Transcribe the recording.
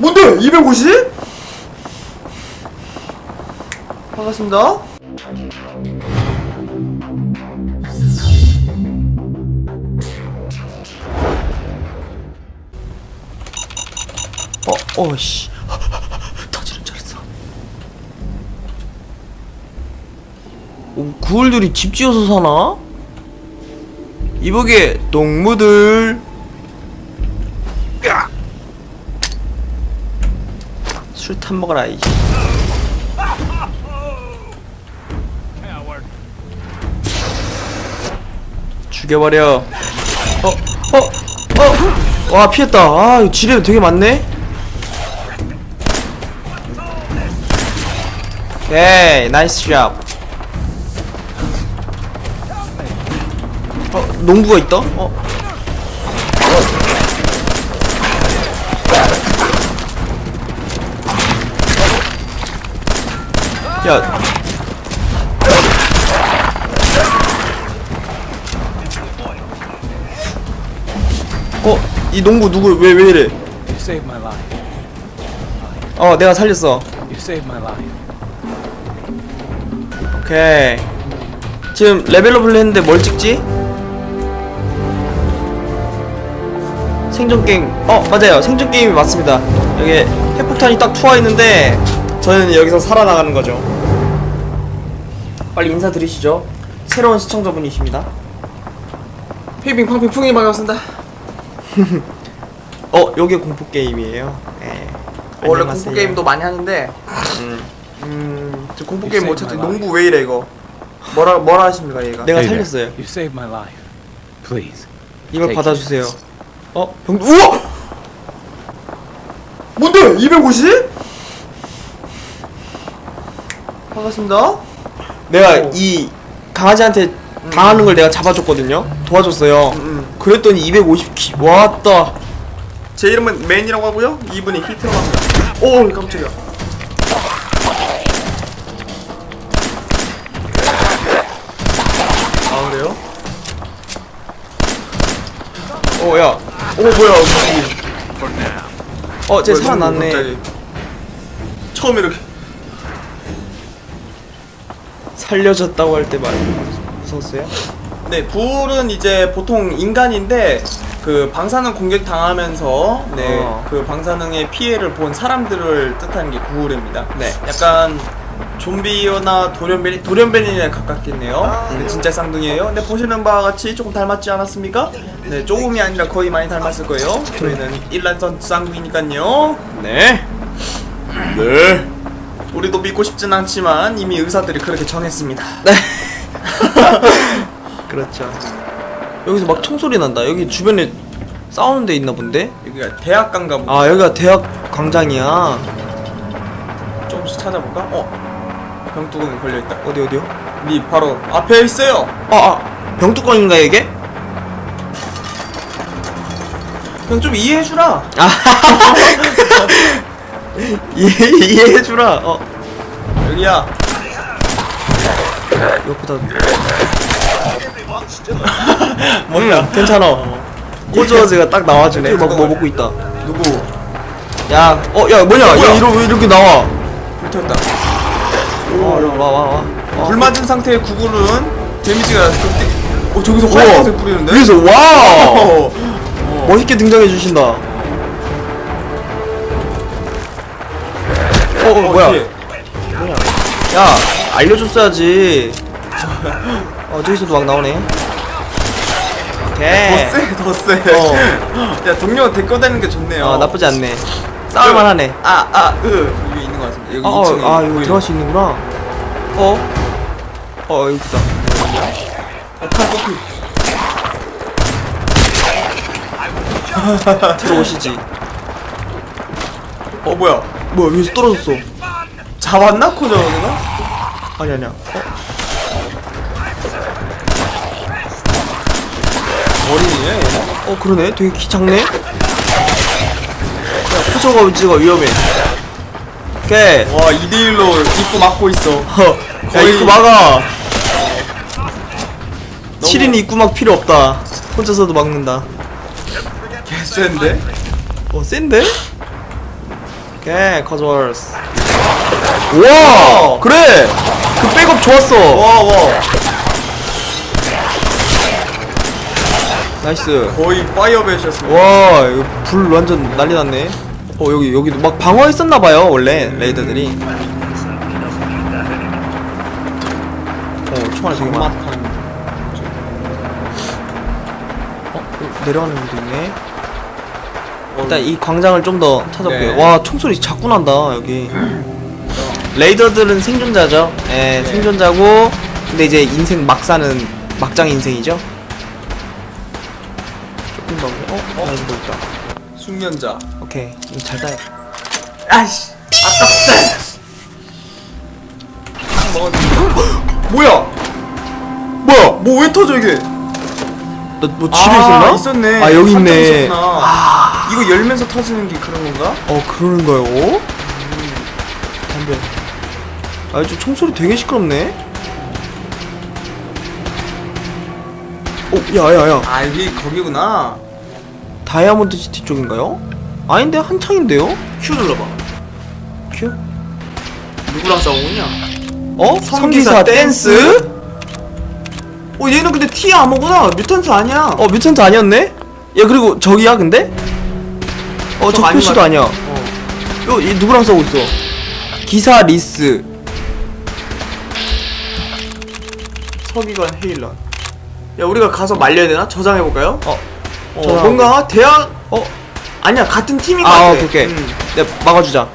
뭔데? 250? 반갑습니다. 어, 어, 씨. 터지는 줄 알았어. 오, 구울들이 집 지어서 사나? 이보게 동무들. 술탄 먹어라 이. 죽여버려. 어, 어, 어. 와 피했다. 아, 지뢰 되게 많네. 오케이, 나이스 샷. 어, 농구가 있다? 어. 야. 어, 이 농구 누구 왜 왜 이래? You saved my life. 어, 내가 살렸어. You saved my life. 오케이. 지금 레벨업을 했는데 뭘 찍지? 생존 게임. 어, 맞아요. 생존 게임이 맞습니다. 여기 핵폭탄이 딱 투하 있는데 저희는 여기서 살아나가는 거죠. 빨리 인사드리시죠. 새로운 시청자분이십니다. 피빙 팡핑 풍이 반갑습니다. 어, 여기 공포 게임이에요. 예. 원래 안녕하세요. 공포 게임도 많이 하는데 음. 음, 저 공포 게임 어쨌든 my life. 농구 왜 이래 이거? 뭐라 뭐라 하십니까 얘가? 내가 Hey there. 살렸어요. You saved my life. Please. 이걸 받아주세요. 어, 병 우와! 뭔데? 250? 반갑습니다. 내가 오. 이 강아지한테 당하는 걸 내가 잡아줬거든요. 도와줬어요. 음. 그랬더니 250 키 왔다. 제 이름은 맨이라고 하고요. 이분이 히트라고 합니다. 오 깜짝이야. 아 그래요? 어, 야. 오 뭐야. 어, 쟤 뭐야, 살아났네. 갑자기. 처음 이렇게 살려줬다고 할때말 무서웠어요? 네, 불은 이제 보통 인간인데 그 방사능 공격 당하면서 네, 어. 그 방사능의 피해를 본 사람들을 뜻하는 게 구울입니다. 네. 약간 좀비나 돌연변이 돌연변이에 가깝겠네요. 근데 진짜 쌍둥이에요. 근데 보시는 바와 같이 조금 닮았지 않았습니까? 네, 조금이 아니라 거의 많이 닮았을 거예요. 저희는 일란선 쌍둥이니까요. 네. 네. 우리도 믿고 싶진 않지만 이미 의사들이 그렇게 정했습니다. 네. 그렇죠. 여기서 막 총소리 난다. 여기 주변에 싸우는 데 있나 본데? 여기가 대학가인가 보다. 아, 여기가 대학 광장이야. 조금씩 찾아볼까? 어, 병뚜껑이 걸려있다. 어디 어디요? 니 바로 앞에 있어요. 아, 아. 병뚜껑인가 이게? 형좀 이해해주라. 이해 이해해주라. 어, 여기야. 옆에다. 뭐야? 응, 괜찮아. 호주어즈가 딱 나와주네. 막 뭐 먹고 있다. 누구? 야, 어, 야, 뭐냐? 뭐야? 야, 이러, 왜 이렇게 나와? 불켰다. 와, 와, 와, 와. 와. 불 맞은 상태의 구글은 데미지가 극대. 어 저기서. 화염색 뿌리는데? 위에서 와우! 어. 멋있게 등장해 주신다. 어, 어, 뭐야? 야, 알려줬어야지. 어, 저기서도 막 나오네. 오케이. 더 세, 더 세. 어. 야 동료가 데려다니는 게 좋네요. 어, 나쁘지 않네. 싸울만 하네. 아, 아, 으. 여기 있는 것 같습니다. 여기 아, 2층에. 어, 아, 이거 들어갈 수 있는구나. 어? 어, 여기 있다. 칼 뽑히. 들어오시지. 어 뭐야? 뭐야, 위에서 떨어졌어. 잡았나 코저가? 아니, 아니야. 어? 어린이네. 얘. 어, 그러네. 되게 키 작네? 야, 포저가 위치가 위험해. 오케이. 와 2대1로 입구 막고 있어. 어, 야, 거의- 입구 막아. 7인 입구 막 필요 없다. 혼자서도 막는다. 개센데? 어, 센데? 오케이 커즈월스. 우와 그래! 그 백업 좋았어. 와, 와. 나이스. 거의 파이어벳이었습니다. 와 이거 불 완전 난리 났네. 어 여기 여기도 막 방어했었나봐요 원래 레이더들이. 어 총알 되게 많아. 어 내려가는 데도 있네 일단 이 광장을 좀 더 찾아볼게요 네. 와 총소리 자꾸 난다 여기 레이더들은 생존자죠 예 네. 생존자고 근데 이제 인생 막 사는 막장 인생이죠 조금 더 어? 어? 나 이거 있다 숙련자. 오케이 이거 잘. 아깝다. 먹었는데. 뭐야? 뭐야 뭐 왜 터져 이게? 너 뭐 집에 있었나? 아, 있었네. 아 여기 있네 있었구나. 이거 열면서 터지는 게 그런 건가? 어 그러는 거요 담배 아저 총소리 되게 시끄럽네 오 야야야 아 여기 거기구나. 다이아몬드 시티 쪽인가요? 아닌데 한창인데요? Q 눌러봐. 큐? 누구랑 싸우냐? 어? 성기사 댄스? 어 얘는 근데 T 암호구나. 뮤턴트 아니야. 어 뮤턴트 아니었네? 야 그리고 저기야 근데? 어 저 표시도 것 아니야 어, 얘 누구랑 싸우고 있어? 기사 리스 서기관 헤일런. 야 우리가 가서 말려야 되나? 저장해 볼까요? 어, 어 저장. 뭔가 대학 어? 아니야 같은 팀인 것 아 같아. 오케이 오케이 음. 네 막아주자